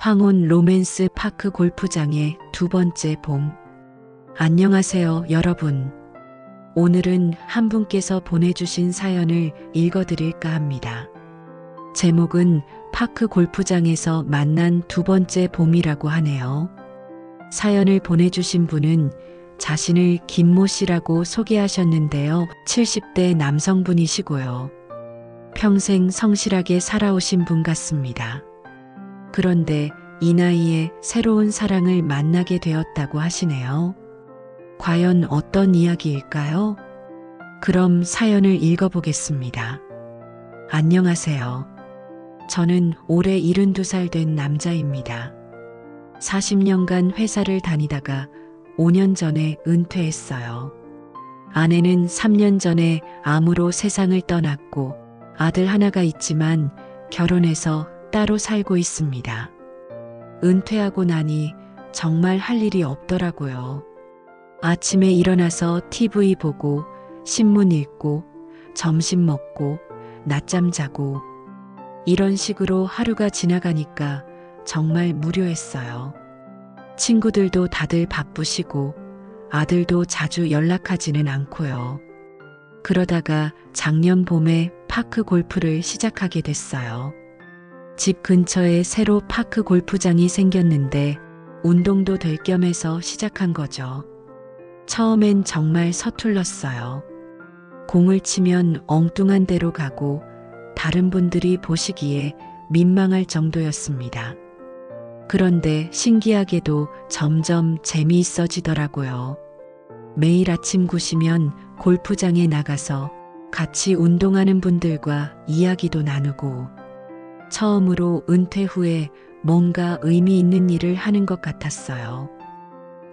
황혼 로맨스 파크 골프장의 두 번째 봄. 안녕하세요, 여러분. 오늘은 한 분께서 보내주신 사연을 읽어드릴까 합니다. 제목은 파크 골프장에서 만난 두 번째 봄이라고 하네요. 사연을 보내주신 분은 자신을 김모 씨라고 소개하셨는데요. 70대 남성분이시고요. 평생 성실하게 살아오신 분 같습니다. 그런데 이 나이에 새로운 사랑을 만나게 되었다고 하시네요. 과연 어떤 이야기일까요? 그럼 사연을 읽어보겠습니다. 안녕하세요. 저는 올해 72살 된 남자입니다. 40년간 회사를 다니다가 5년 전에 은퇴했어요. 아내는 3년 전에 암으로 세상을 떠났고 아들 하나가 있지만 결혼해서 따로 살고 있습니다. 은퇴하고 나니 정말 할 일이 없더라고요. 아침에 일어나서 TV 보고 신문 읽고 점심 먹고 낮잠 자고 이런 식으로 하루가 지나가니까 정말 무료했어요. 친구들도 다들 바쁘시고 아들도 자주 연락하지는 않고요. 그러다가 작년 봄에 파크 골프를 시작하게 됐어요. 집 근처에 새로 파크 골프장이 생겼는데 운동도 될 겸해서 시작한 거죠. 처음엔 정말 서툴렀어요. 공을 치면 엉뚱한 데로 가고 다른 분들이 보시기에 민망할 정도였습니다. 그런데 신기하게도 점점 재미있어지더라고요. 매일 아침 9시면 골프장에 나가서 같이 운동하는 분들과 이야기도 나누고 처음으로 은퇴 후에 뭔가 의미 있는 일을 하는 것 같았어요.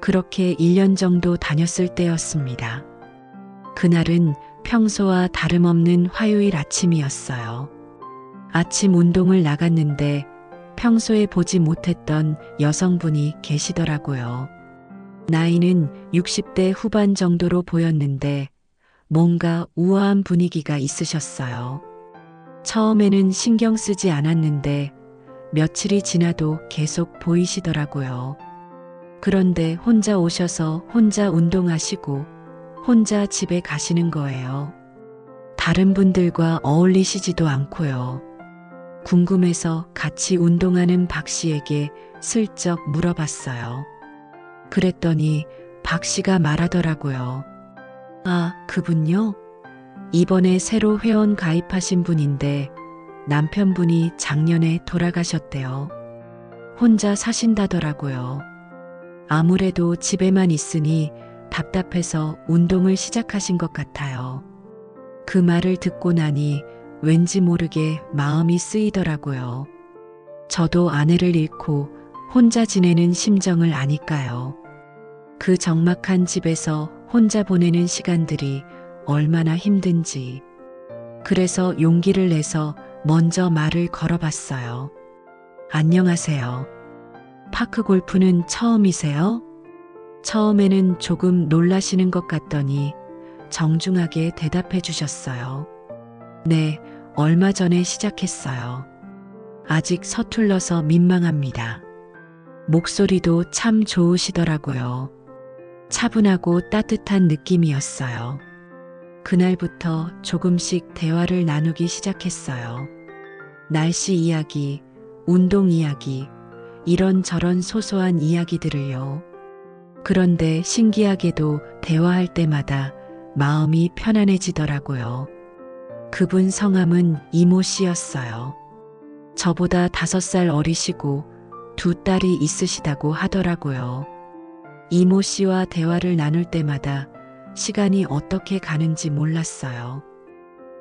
그렇게 1년 정도 다녔을 때였습니다. 그날은 평소와 다름없는 화요일 아침이었어요. 아침 운동을 나갔는데 평소에 보지 못했던 여성분이 계시더라고요. 나이는 60대 후반 정도로 보였는데 뭔가 우아한 분위기가 있으셨어요. 처음에는 신경 쓰지 않았는데 며칠이 지나도 계속 보이시더라고요. 그런데 혼자 오셔서 혼자 운동하시고 혼자 집에 가시는 거예요. 다른 분들과 어울리시지도 않고요. 궁금해서 같이 운동하는 박 씨에게 슬쩍 물어봤어요. 그랬더니 박 씨가 말하더라고요. 아, 그분요? 이번에 새로 회원 가입하신 분인데 남편분이 작년에 돌아가셨대요. 혼자 사신다더라고요. 아무래도 집에만 있으니 답답해서 운동을 시작하신 것 같아요. 그 말을 듣고 나니 왠지 모르게 마음이 쓰이더라고요. 저도 아내를 잃고 혼자 지내는 심정을 아니까요. 그 적막한 집에서 혼자 보내는 시간들이 얼마나 힘든지. 그래서 용기를 내서 먼저 말을 걸어봤어요. 안녕하세요. 파크 골프는 처음이세요? 처음에는 조금 놀라시는 것 같더니 정중하게 대답해 주셨어요. 네, 얼마 전에 시작했어요. 아직 서툴러서 민망합니다. 목소리도 참 좋으시더라고요. 차분하고 따뜻한 느낌이었어요. 그날부터 조금씩 대화를 나누기 시작했어요. 날씨 이야기, 운동 이야기, 이런저런 소소한 이야기들을요. 그런데 신기하게도 대화할 때마다 마음이 편안해지더라고요. 그분 성함은 이모 씨였어요. 저보다 다섯 살 어리시고 두 딸이 있으시다고 하더라고요. 이모 씨와 대화를 나눌 때마다 시간이 어떻게 가는지 몰랐어요.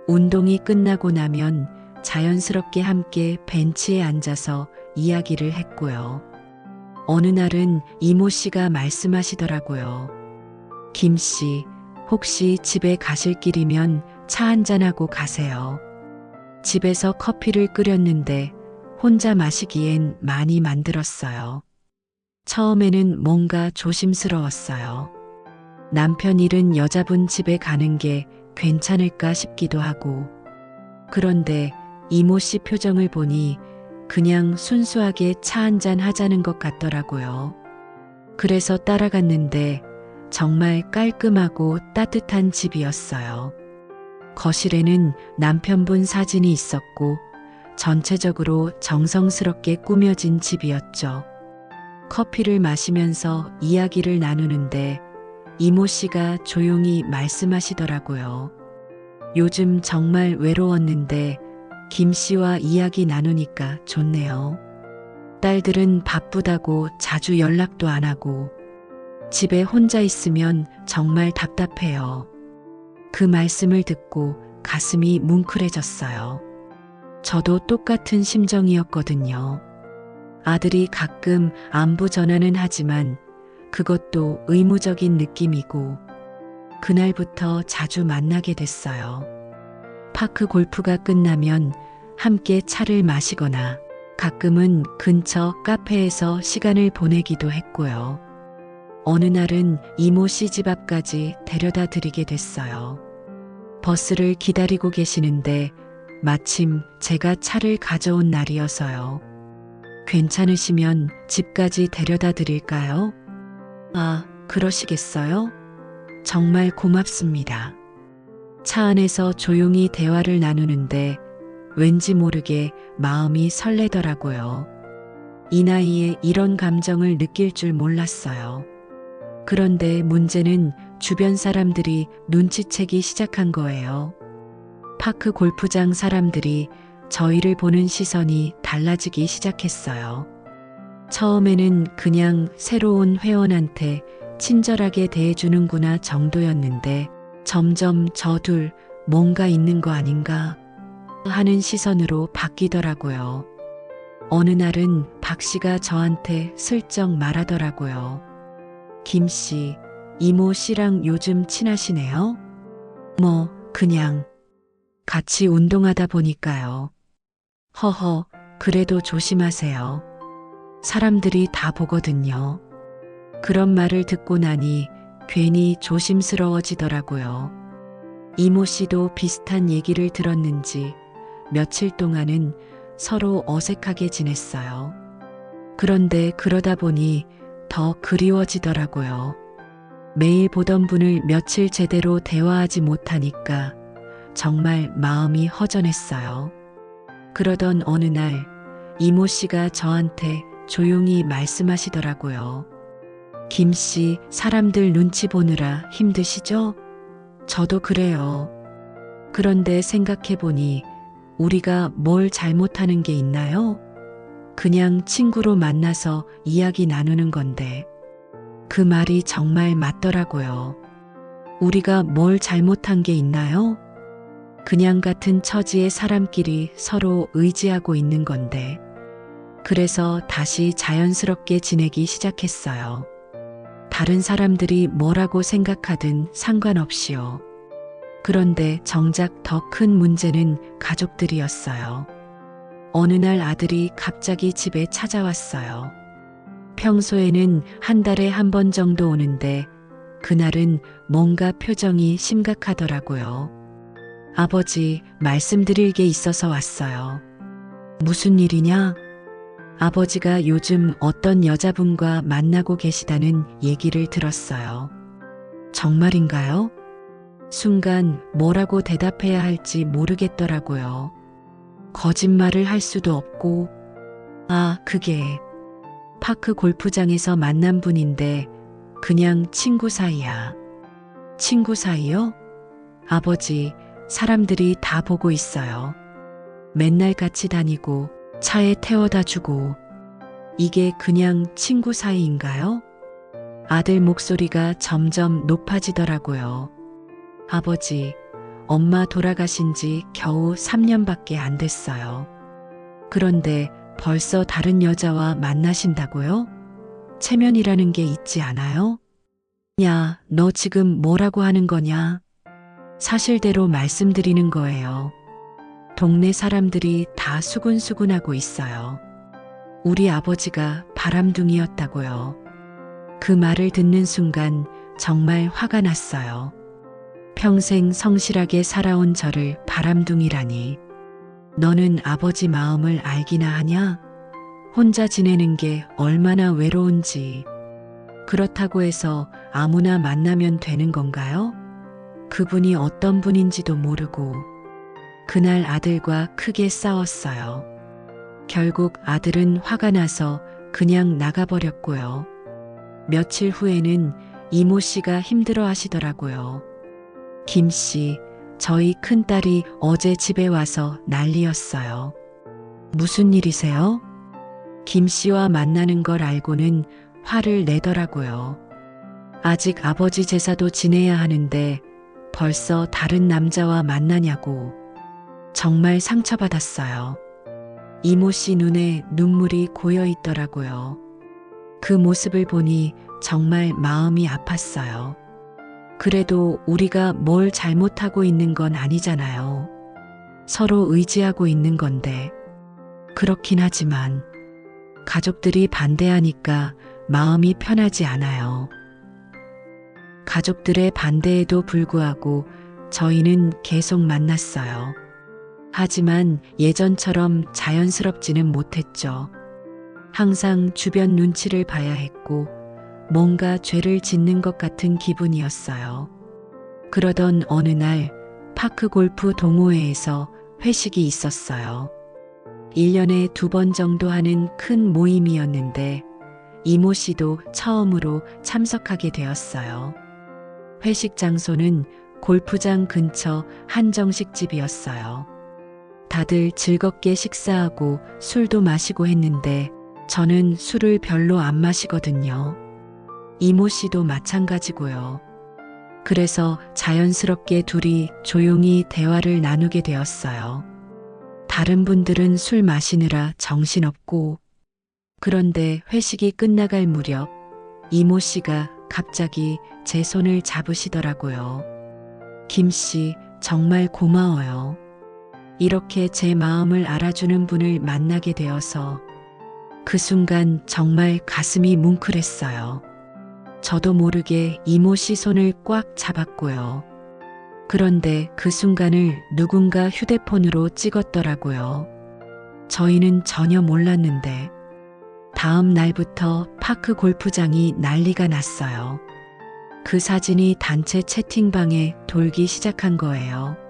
운동이 끝나고 나면 자연스럽게 함께 벤치에 앉아서 이야기를 했고요. 어느 날은 이모 씨가 말씀하시더라고요. 김 씨, 혹시 집에 가실 길이면 차 한잔하고 가세요. 집에서 커피를 끓였는데 혼자 마시기엔 많이 만들었어요. 처음에는 뭔가 조심스러웠어요. 남편 일은 여자분 집에 가는 게 괜찮을까 싶기도 하고. 그런데 이모 씨 표정을 보니 그냥 순수하게 차 한잔 하자는 것 같더라고요. 그래서 따라갔는데 정말 깔끔하고 따뜻한 집이었어요. 거실에는 남편분 사진이 있었고 전체적으로 정성스럽게 꾸며진 집이었죠. 커피를 마시면서 이야기를 나누는데 이모 씨가 조용히 말씀하시더라고요. 요즘 정말 외로웠는데 김 씨와 이야기 나누니까 좋네요. 딸들은 바쁘다고 자주 연락도 안 하고 집에 혼자 있으면 정말 답답해요. 그 말씀을 듣고 가슴이 뭉클해졌어요. 저도 똑같은 심정이었거든요. 아들이 가끔 안부 전화는 하지만 그것도 의무적인 느낌이고 그날부터 자주 만나게 됐어요. 파크 골프가 끝나면 함께 차를 마시거나 가끔은 근처 카페에서 시간을 보내기도 했고요. 어느 날은 이모 씨집 앞까지 데려다 드리게 됐어요. 버스를 기다리고 계시는데 마침 제가 차를 가져온 날이어서요. 괜찮으시면 집까지 데려다 드릴까요? 아, 그러시겠어요? 정말 고맙습니다. 차 안에서 조용히 대화를 나누는데 왠지 모르게 마음이 설레더라고요. 이 나이에 이런 감정을 느낄 줄 몰랐어요. 그런데 문제는 주변 사람들이 눈치채기 시작한 거예요. 파크 골프장 사람들이 저희를 보는 시선이 달라지기 시작했어요. 처음에는 그냥 새로운 회원한테 친절하게 대해주는구나 정도였는데 점점 저 둘 뭔가 있는 거 아닌가 하는 시선으로 바뀌더라고요. 어느 날은 박 씨가 저한테 슬쩍 말하더라고요. 김 씨, 이모 씨랑 요즘 친하시네요? 뭐, 그냥 같이 운동하다 보니까요. 허허, 그래도 조심하세요. 사람들이 다 보거든요. 그런 말을 듣고 나니 괜히 조심스러워지더라고요. 이모 씨도 비슷한 얘기를 들었는지 며칠 동안은 서로 어색하게 지냈어요. 그런데 그러다 보니 더 그리워지더라고요. 매일 보던 분을 며칠 제대로 대화하지 못하니까 정말 마음이 허전했어요. 그러던 어느 날 이모 씨가 저한테 조용히 말씀하시더라고요. 김 씨, 사람들 눈치 보느라 힘드시죠? 저도 그래요. 그런데 생각해보니 우리가 뭘 잘못하는 게 있나요? 그냥 친구로 만나서 이야기 나누는 건데. 그 말이 정말 맞더라고요. 우리가 뭘 잘못한 게 있나요? 그냥 같은 처지의 사람끼리 서로 의지하고 있는 건데. 그래서 다시 자연스럽게 지내기 시작했어요. 다른 사람들이 뭐라고 생각하든 상관없이요. 그런데 정작 더 큰 문제는 가족들이었어요. 어느 날 아들이 갑자기 집에 찾아왔어요. 평소에는 한 달에 한 번 정도 오는데 그날은 뭔가 표정이 심각하더라고요. 아버지, 말씀드릴 게 있어서 왔어요. 무슨 일이냐? 아버지가 요즘 어떤 여자분과 만나고 계시다는 얘기를 들었어요. 정말인가요? 순간 뭐라고 대답해야 할지 모르겠더라고요. 거짓말을 할 수도 없고, 아, 그게 파크 골프장에서 만난 분인데 그냥 친구 사이야. 친구 사이요? 아버지, 사람들이 다 보고 있어요. 맨날 같이 다니고 차에 태워다 주고 이게 그냥 친구 사이인가요? 아들 목소리가 점점 높아지더라고요. 아버지, 엄마 돌아가신 지 겨우 3년밖에 안 됐어요. 그런데 벌써 다른 여자와 만나신다고요? 체면이라는 게 있지 않아요? 야, 너 지금 뭐라고 하는 거냐? 사실대로 말씀드리는 거예요. 동네 사람들이 다 수군수군하고 있어요. 우리 아버지가 바람둥이였다고요. 그 말을 듣는 순간 정말 화가 났어요. 평생 성실하게 살아온 저를 바람둥이라니. 너는 아버지 마음을 알기나 하냐? 혼자 지내는 게 얼마나 외로운지. 그렇다고 해서 아무나 만나면 되는 건가요? 그분이 어떤 분인지도 모르고. 그날 아들과 크게 싸웠어요. 결국 아들은 화가 나서 그냥 나가버렸고요. 며칠 후에는 이모 씨가 힘들어 하시더라고요. 김 씨, 저희 큰딸이 어제 집에 와서 난리였어요. 무슨 일이세요? 김 씨와 만나는 걸 알고는 화를 내더라고요. 아직 아버지 제사도 지내야 하는데 벌써 다른 남자와 만나냐고. 정말 상처받았어요. 이모 씨 눈에 눈물이 고여 있더라고요. 그 모습을 보니 정말 마음이 아팠어요. 그래도 우리가 뭘 잘못하고 있는 건 아니잖아요. 서로 의지하고 있는 건데. 그렇긴 하지만 가족들이 반대하니까 마음이 편하지 않아요. 가족들의 반대에도 불구하고 저희는 계속 만났어요. 하지만 예전처럼 자연스럽지는 못했죠. 항상 주변 눈치를 봐야 했고 뭔가 죄를 짓는 것 같은 기분이었어요. 그러던 어느 날 파크 골프 동호회에서 회식이 있었어요. 1년에 두 번 정도 하는 큰 모임이었는데 이모 씨도 처음으로 참석하게 되었어요. 회식 장소는 골프장 근처 한정식집이었어요. 다들 즐겁게 식사하고 술도 마시고 했는데 저는 술을 별로 안 마시거든요. 이모 씨도 마찬가지고요. 그래서 자연스럽게 둘이 조용히 대화를 나누게 되었어요. 다른 분들은 술 마시느라 정신없고, 그런데 회식이 끝나갈 무렵 이모 씨가 갑자기 제 손을 잡으시더라고요. 김 씨, 정말 고마워요. 이렇게 제 마음을 알아주는 분을 만나게 되어서 그 순간 정말 가슴이 뭉클했어요. 저도 모르게 이모 씨 손을 꽉 잡았고요. 그런데 그 순간을 누군가 휴대폰으로 찍었더라고요. 저희는 전혀 몰랐는데 다음 날부터 파크 골프장이 난리가 났어요. 그 사진이 단체 채팅방에 돌기 시작한 거예요.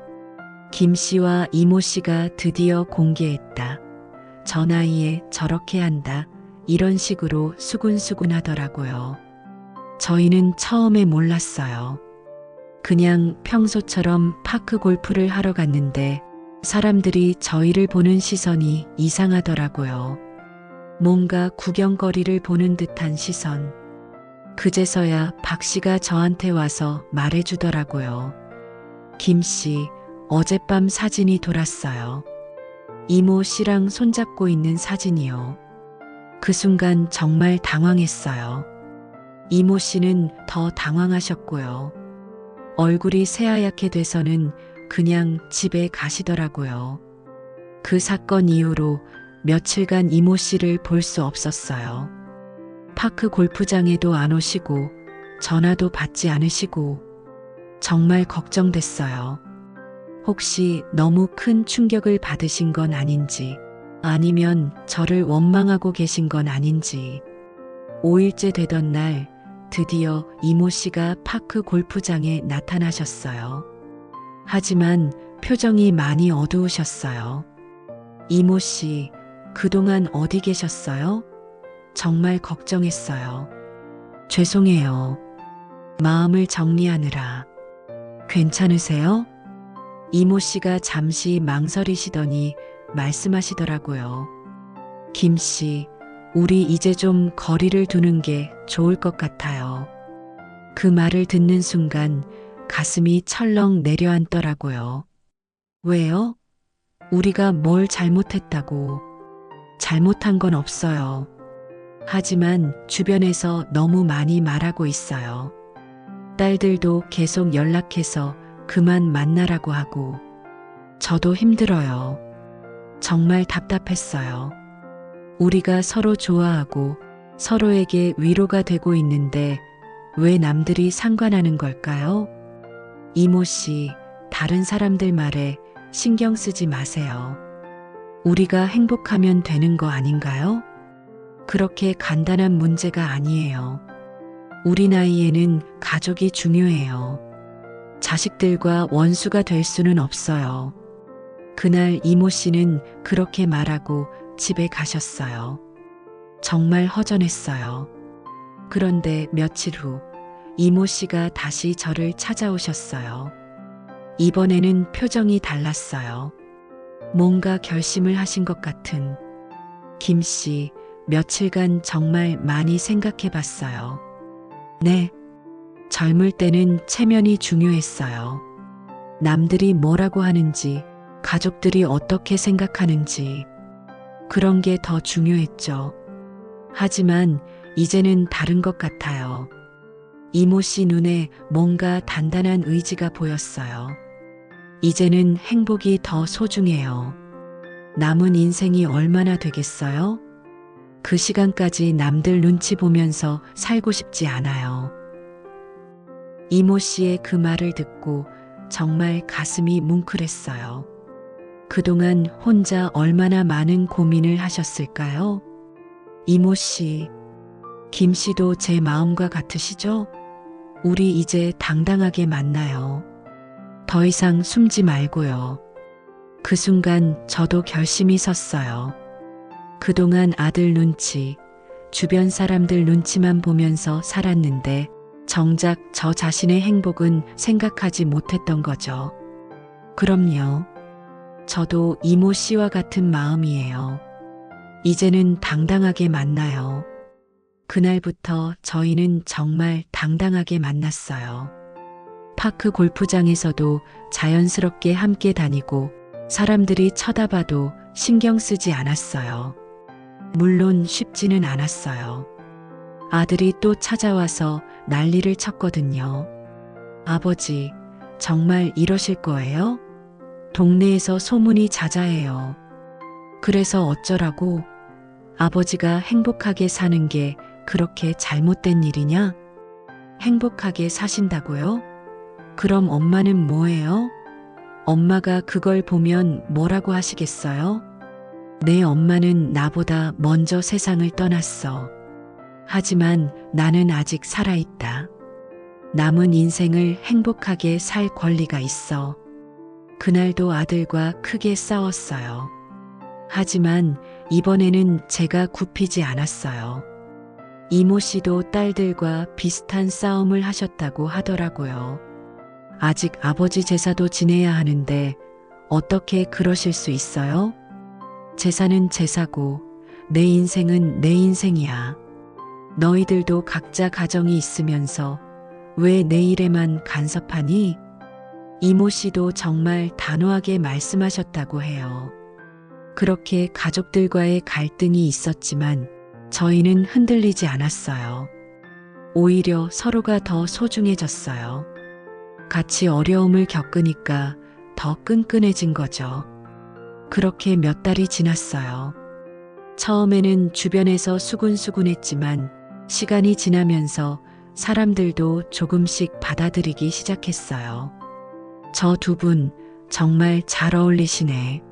김 씨와 이모 씨가 드디어 공개했다. 저 나이에 저렇게 한다. 이런 식으로 수군수군 하더라고요. 저희는 처음에 몰랐어요. 그냥 평소처럼 파크 골프를 하러 갔는데 사람들이 저희를 보는 시선이 이상하더라고요. 뭔가 구경거리를 보는 듯한 시선. 그제서야 박 씨가 저한테 와서 말해주더라고요. 김 씨, 어젯밤 사진이 돌았어요. 이모 씨랑 손잡고 있는 사진이요. 그 순간 정말 당황했어요. 이모 씨는 더 당황하셨고요. 얼굴이 새하얗게 돼서는 그냥 집에 가시더라고요. 그 사건 이후로 며칠간 이모 씨를 볼 수 없었어요. 파크 골프장에도 안 오시고 전화도 받지 않으시고 정말 걱정됐어요. 혹시 너무 큰 충격을 받으신 건 아닌지 아니면 저를 원망하고 계신 건 아닌지 5일째 되던 날 드디어 이모 씨가 파크 골프장에 나타나셨어요. 하지만 표정이 많이 어두우셨어요. 이모 씨, 그동안 어디 계셨어요? 정말 걱정했어요. 죄송해요. 마음을 정리하느라. 괜찮으세요? 이모 씨가 잠시 망설이시더니 말씀하시더라고요. 김 씨, 우리 이제 좀 거리를 두는 게 좋을 것 같아요. 그 말을 듣는 순간 가슴이 철렁 내려앉더라고요. 왜요? 우리가 뭘 잘못했다고. 잘못한 건 없어요. 하지만 주변에서 너무 많이 말하고 있어요. 딸들도 계속 연락해서 그만 만나라고 하고. 저도 힘들어요. 정말 답답했어요. 우리가 서로 좋아하고 서로에게 위로가 되고 있는데 왜 남들이 상관하는 걸까요? 이모 씨, 다른 사람들 말에 신경 쓰지 마세요. 우리가 행복하면 되는 거 아닌가요? 그렇게 간단한 문제가 아니에요. 우리 나이에는 가족이 중요해요. 자식들과 원수가 될 수는 없어요. 그날 이모 씨는 그렇게 말하고 집에 가셨어요. 정말 허전했어요. 그런데 며칠 후 이모 씨가 다시 저를 찾아오셨어요. 이번에는 표정이 달랐어요. 뭔가 결심을 하신 것 같은 김 씨, 며칠간 정말 많이 생각해 봤어요. 네. 젊을 때는 체면이 중요했어요. 남들이 뭐라고 하는지, 가족들이 어떻게 생각하는지, 그런 게 더 중요했죠. 하지만 이제는 다른 것 같아요. 이모 씨 눈에 뭔가 단단한 의지가 보였어요. 이제는 행복이 더 소중해요. 남은 인생이 얼마나 되겠어요? 그 시간까지 남들 눈치 보면서 살고 싶지 않아요. 이모 씨의 그 말을 듣고 정말 가슴이 뭉클했어요. 그동안 혼자 얼마나 많은 고민을 하셨을까요? 이모 씨, 김 씨도 제 마음과 같으시죠? 우리 이제 당당하게 만나요. 더 이상 숨지 말고요. 그 순간 저도 결심이 섰어요. 그동안 아들 눈치, 주변 사람들 눈치만 보면서 살았는데 정작 저 자신의 행복은 생각하지 못했던 거죠. 그럼요. 저도 이모 씨와 같은 마음이에요. 이제는 당당하게 만나요. 그날부터 저희는 정말 당당하게 만났어요. 파크 골프장에서도 자연스럽게 함께 다니고 사람들이 쳐다봐도 신경 쓰지 않았어요. 물론 쉽지는 않았어요. 아들이 또 찾아와서 난리를 쳤거든요. 아버지, 정말 이러실 거예요? 동네에서 소문이 자자해요. 그래서 어쩌라고? 아버지가 행복하게 사는 게 그렇게 잘못된 일이냐? 행복하게 사신다고요? 그럼 엄마는 뭐예요? 엄마가 그걸 보면 뭐라고 하시겠어요? 내 엄마는 나보다 먼저 세상을 떠났어. 하지만 나는 아직 살아있다. 남은 인생을 행복하게 살 권리가 있어. 그날도 아들과 크게 싸웠어요. 하지만 이번에는 제가 굽히지 않았어요. 이모 씨도 딸들과 비슷한 싸움을 하셨다고 하더라고요. 아직 아버지 제사도 지내야 하는데 어떻게 그러실 수 있어요? 제사는 제사고 내 인생은 내 인생이야. 너희들도 각자 가정이 있으면서 왜 내 일에만 간섭하니? 이모 씨도 정말 단호하게 말씀하셨다고 해요. 그렇게 가족들과의 갈등이 있었지만 저희는 흔들리지 않았어요. 오히려 서로가 더 소중해졌어요. 같이 어려움을 겪으니까 더 끈끈해진 거죠. 그렇게 몇 달이 지났어요. 처음에는 주변에서 수군수군했지만 시간이 지나면서 사람들도 조금씩 받아들이기 시작했어요. 저 두 분 정말 잘 어울리시네.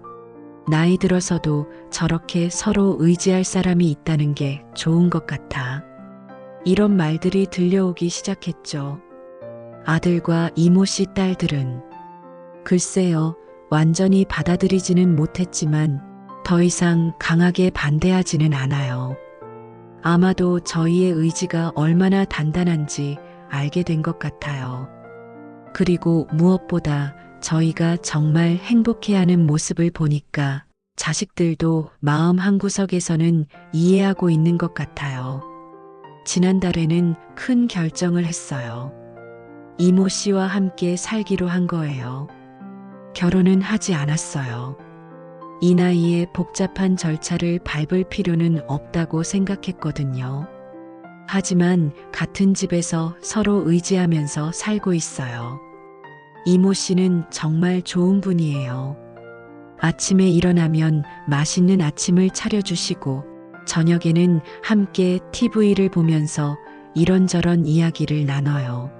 나이 들어서도 저렇게 서로 의지할 사람이 있다는 게 좋은 것 같아. 이런 말들이 들려오기 시작했죠. 아들과 이모 씨 딸들은 글쎄요, 완전히 받아들이지는 못했지만 더 이상 강하게 반대하지는 않아요. 아마도 저희의 의지가 얼마나 단단한지 알게 된 것 같아요. 그리고 무엇보다 저희가 정말 행복해하는 모습을 보니까 자식들도 마음 한구석에서는 이해하고 있는 것 같아요. 지난달에는 큰 결정을 했어요. 이모 씨와 함께 살기로 한 거예요. 결혼은 하지 않았어요. 이 나이에 복잡한 절차를 밟을 필요는 없다고 생각했거든요. 하지만 같은 집에서 서로 의지하면서 살고 있어요. 이모 씨는 정말 좋은 분이에요. 아침에 일어나면 맛있는 아침을 차려주시고 저녁에는 함께 TV를 보면서 이런저런 이야기를 나눠요.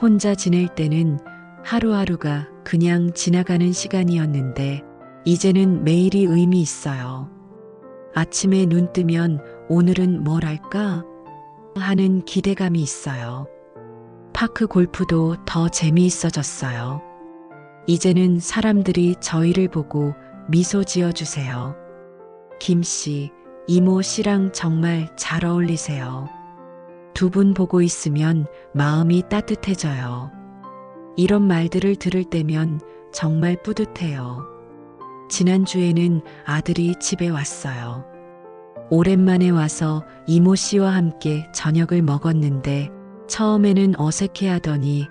혼자 지낼 때는 하루하루가 그냥 지나가는 시간이었는데 이제는 매일이 의미 있어요. 아침에 눈 뜨면 오늘은 뭘 할까? 하는 기대감이 있어요. 파크 골프도 더 재미있어졌어요. 이제는 사람들이 저희를 보고 미소 지어주세요. 김 씨, 이모 씨랑 정말 잘 어울리세요. 두 분 보고 있으면 마음이 따뜻해져요. 이런 말들을 들을 때면 정말 뿌듯해요. 지난주에는 아들이 집에 왔어요. 오랜만에 와서 이모 씨와 함께 저녁을 먹었는데 처음에는 어색해 하더니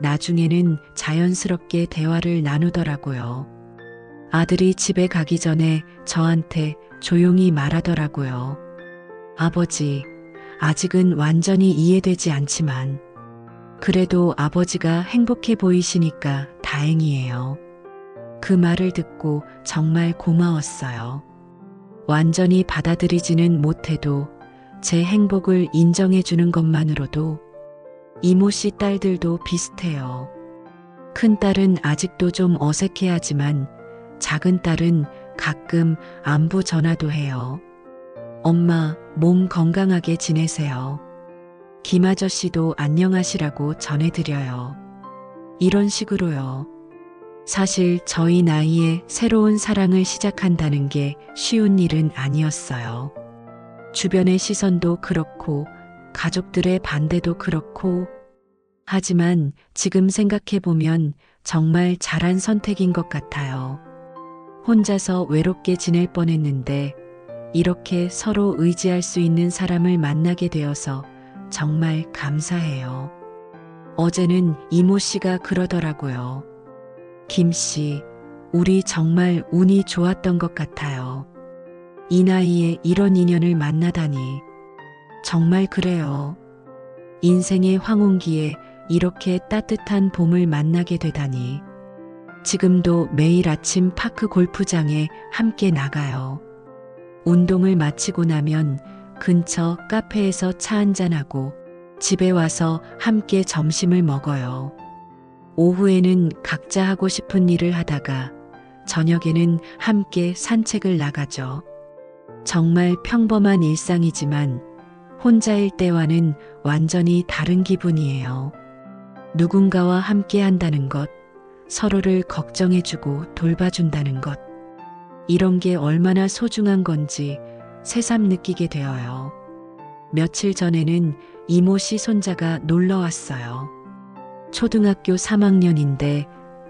나중에는 자연스럽게 대화를 나누더라고요. 아들이 집에 가기 전에 저한테 조용히 말하더라고요. 아버지, 아직은 완전히 이해되지 않지만, 그래도 아버지가 행복해 보이시니까 다행이에요. 그 말을 듣고 정말 고마웠어요. 완전히 받아들이지는 못해도 제 행복을 인정해 주는 것만으로도 이모 씨 딸들도 비슷해요. 큰 딸은 아직도 좀 어색해 하지만 작은 딸은 가끔 안부 전화도 해요. 엄마, 몸 건강하게 지내세요. 김 아저씨도 안녕하시라고 전해드려요. 이런 식으로요. 사실 저희 나이에 새로운 사랑을 시작한다는 게 쉬운 일은 아니었어요. 주변의 시선도 그렇고, 가족들의 반대도 그렇고, 하지만 지금 생각해보면 정말 잘한 선택인 것 같아요. 혼자서 외롭게 지낼 뻔했는데, 이렇게 서로 의지할 수 있는 사람을 만나게 되어서 정말 감사해요. 어제는 이모 씨가 그러더라고요. 김 씨, 우리 정말 운이 좋았던 것 같아요. 이 나이에 이런 인연을 만나다니. 정말 그래요. 인생의 황혼기에 이렇게 따뜻한 봄을 만나게 되다니. 지금도 매일 아침 파크 골프장에 함께 나가요. 운동을 마치고 나면 근처 카페에서 차 한잔하고 집에 와서 함께 점심을 먹어요. 오후에는 각자 하고 싶은 일을 하다가 저녁에는 함께 산책을 나가죠. 정말 평범한 일상이지만 혼자일 때와는 완전히 다른 기분이에요. 누군가와 함께 한다는 것, 서로를 걱정해주고 돌봐준다는 것. 이런 게 얼마나 소중한 건지 새삼 느끼게 되어요. 며칠 전에는 이모 씨 손자가 놀러 왔어요. 초등학교 3학년인데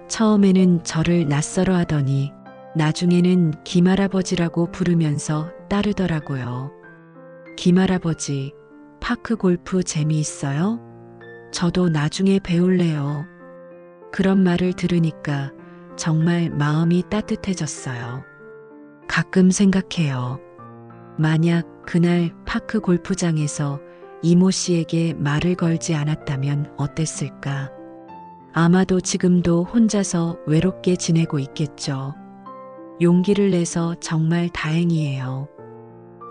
처음에는 저를 낯설어 하더니 나중에는 김할아버지라고 부르면서 따르더라고요. 김할아버지, 파크 골프 재미있어요? 저도 나중에 배울래요. 그런 말을 들으니까 정말 마음이 따뜻해졌어요. 가끔 생각해요. 만약 그날 파크 골프장에서 이모 씨에게 말을 걸지 않았다면 어땠을까? 아마도 지금도 혼자서 외롭게 지내고 있겠죠. 용기를 내서 정말 다행이에요.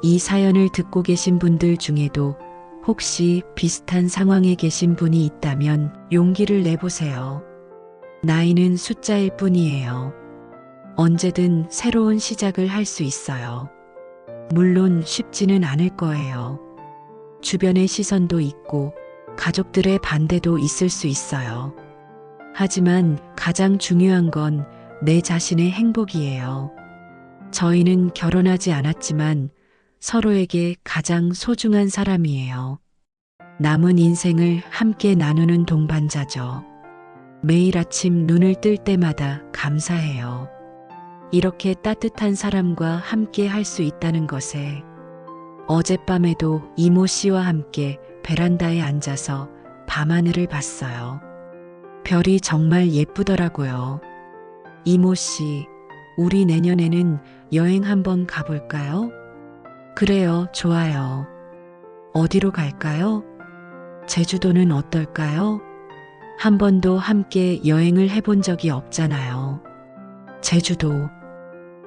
이 사연을 듣고 계신 분들 중에도 혹시 비슷한 상황에 계신 분이 있다면 용기를 내보세요. 나이는 숫자일 뿐이에요. 언제든 새로운 시작을 할 수 있어요. 물론 쉽지는 않을 거예요. 주변의 시선도 있고 가족들의 반대도 있을 수 있어요. 하지만 가장 중요한 건 내 자신의 행복이에요. 저희는 결혼하지 않았지만 서로에게 가장 소중한 사람이에요. 남은 인생을 함께 나누는 동반자죠. 매일 아침 눈을 뜰 때마다 감사해요. 이렇게 따뜻한 사람과 함께 할 수 있다는 것에 어젯밤에도 이모 씨와 함께 베란다에 앉아서 밤하늘을 봤어요. 별이 정말 예쁘더라고요. 이모 씨, 우리 내년에는 여행 한번 가볼까요? 그래요, 좋아요. 어디로 갈까요? 제주도는 어떨까요? 한 번도 함께 여행을 해본 적이 없잖아요. 제주도.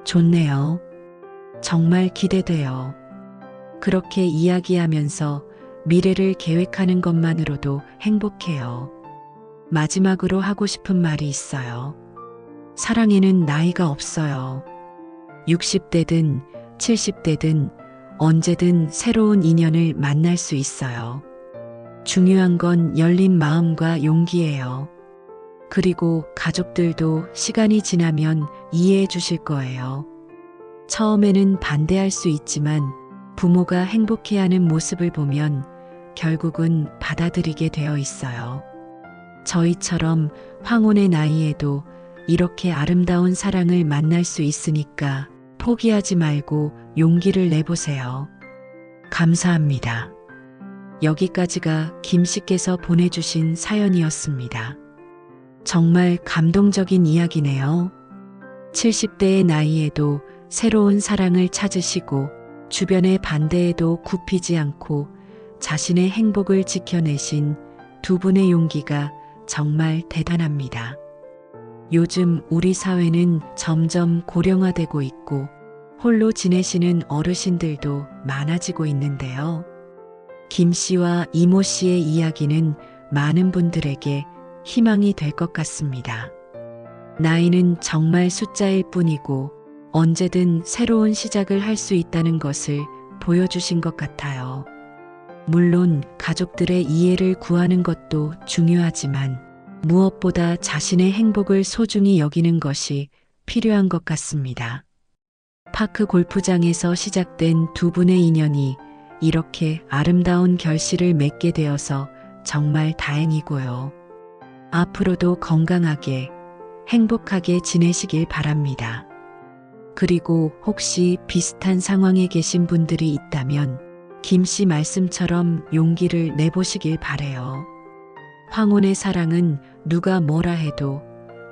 좋네요. 정말 기대돼요. 그렇게 이야기하면서 미래를 계획하는 것만으로도 행복해요. 마지막으로 하고 싶은 말이 있어요. 사랑에는 나이가 없어요. 60대든 70대든 언제든 새로운 인연을 만날 수 있어요. 중요한 건 열린 마음과 용기예요. 그리고 가족들도 시간이 지나면 이해해 주실 거예요. 처음에는 반대할 수 있지만 부모가 행복해하는 모습을 보면 결국은 받아들이게 되어 있어요. 저희처럼 황혼의 나이에도 이렇게 아름다운 사랑을 만날 수 있으니까 포기하지 말고 용기를 내보세요. 감사합니다. 여기까지가 김 씨께서 보내주신 사연이었습니다. 정말 감동적인 이야기네요. 70대의 나이에도 새로운 사랑을 찾으시고 주변의 반대에도 굽히지 않고 자신의 행복을 지켜내신 두 분의 용기가 정말 대단합니다. 요즘 우리 사회는 점점 고령화되고 있고 홀로 지내시는 어르신들도 많아지고 있는데요. 김 씨와 이모 씨의 이야기는 많은 분들에게 희망이 될 것 같습니다. 나이는 정말 숫자일 뿐이고 언제든 새로운 시작을 할 수 있다는 것을 보여주신 것 같아요. 물론 가족들의 이해를 구하는 것도 중요하지만 무엇보다 자신의 행복을 소중히 여기는 것이 필요한 것 같습니다. 파크 골프장에서 시작된 두 분의 인연이 이렇게 아름다운 결실을 맺게 되어서 정말 다행이고요. 앞으로도 건강하게 행복하게 지내시길 바랍니다. 그리고 혹시 비슷한 상황에 계신 분들이 있다면 김 씨 말씀처럼 용기를 내보시길 바래요. 황혼의 사랑은 누가 뭐라 해도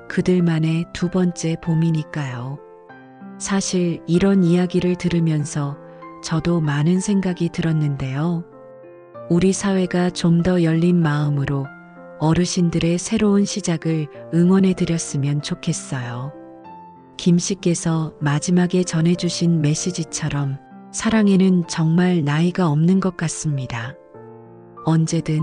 그들만의 두 번째 봄이니까요. 사실 이런 이야기를 들으면서 저도 많은 생각이 들었는데요. 우리 사회가 좀 더 열린 마음으로 어르신들의 새로운 시작을 응원해 드렸으면 좋겠어요. 김 씨께서 마지막에 전해주신 메시지처럼 사랑에는 정말 나이가 없는 것 같습니다. 언제든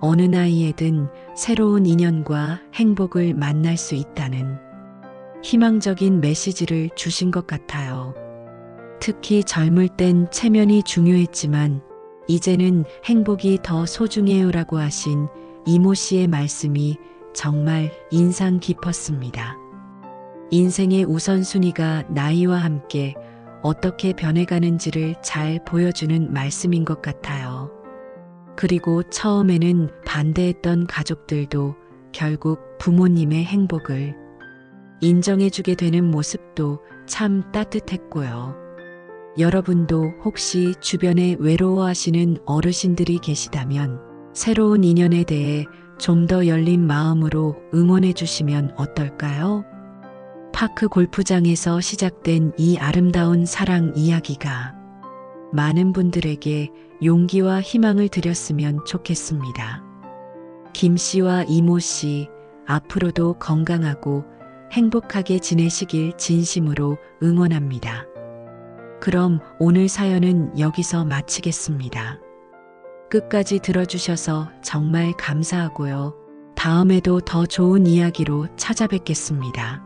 어느 나이에든 새로운 인연과 행복을 만날 수 있다는 희망적인 메시지를 주신 것 같아요. 특히 젊을 땐 체면이 중요했지만 이제는 행복이 더 소중해요라고 하신 이모 씨의 말씀이 정말 인상 깊었습니다. 인생의 우선순위가 나이와 함께 어떻게 변해가는지를 잘 보여주는 말씀인 것 같아요. 그리고 처음에는 반대했던 가족들도 결국 부모님의 행복을 인정해주게 되는 모습도 참 따뜻했고요. 여러분도 혹시 주변에 외로워하시는 어르신들이 계시다면 새로운 인연에 대해 좀 더 열린 마음으로 응원해 주시면 어떨까요? 파크 골프장에서 시작된 이 아름다운 사랑 이야기가 많은 분들에게 용기와 희망을 드렸으면 좋겠습니다. 김 씨와 이모 씨, 앞으로도 건강하고 행복하게 지내시길 진심으로 응원합니다. 그럼 오늘 사연은 여기서 마치겠습니다. 끝까지 들어주셔서 정말 감사하고요. 다음에도 더 좋은 이야기로 찾아뵙겠습니다.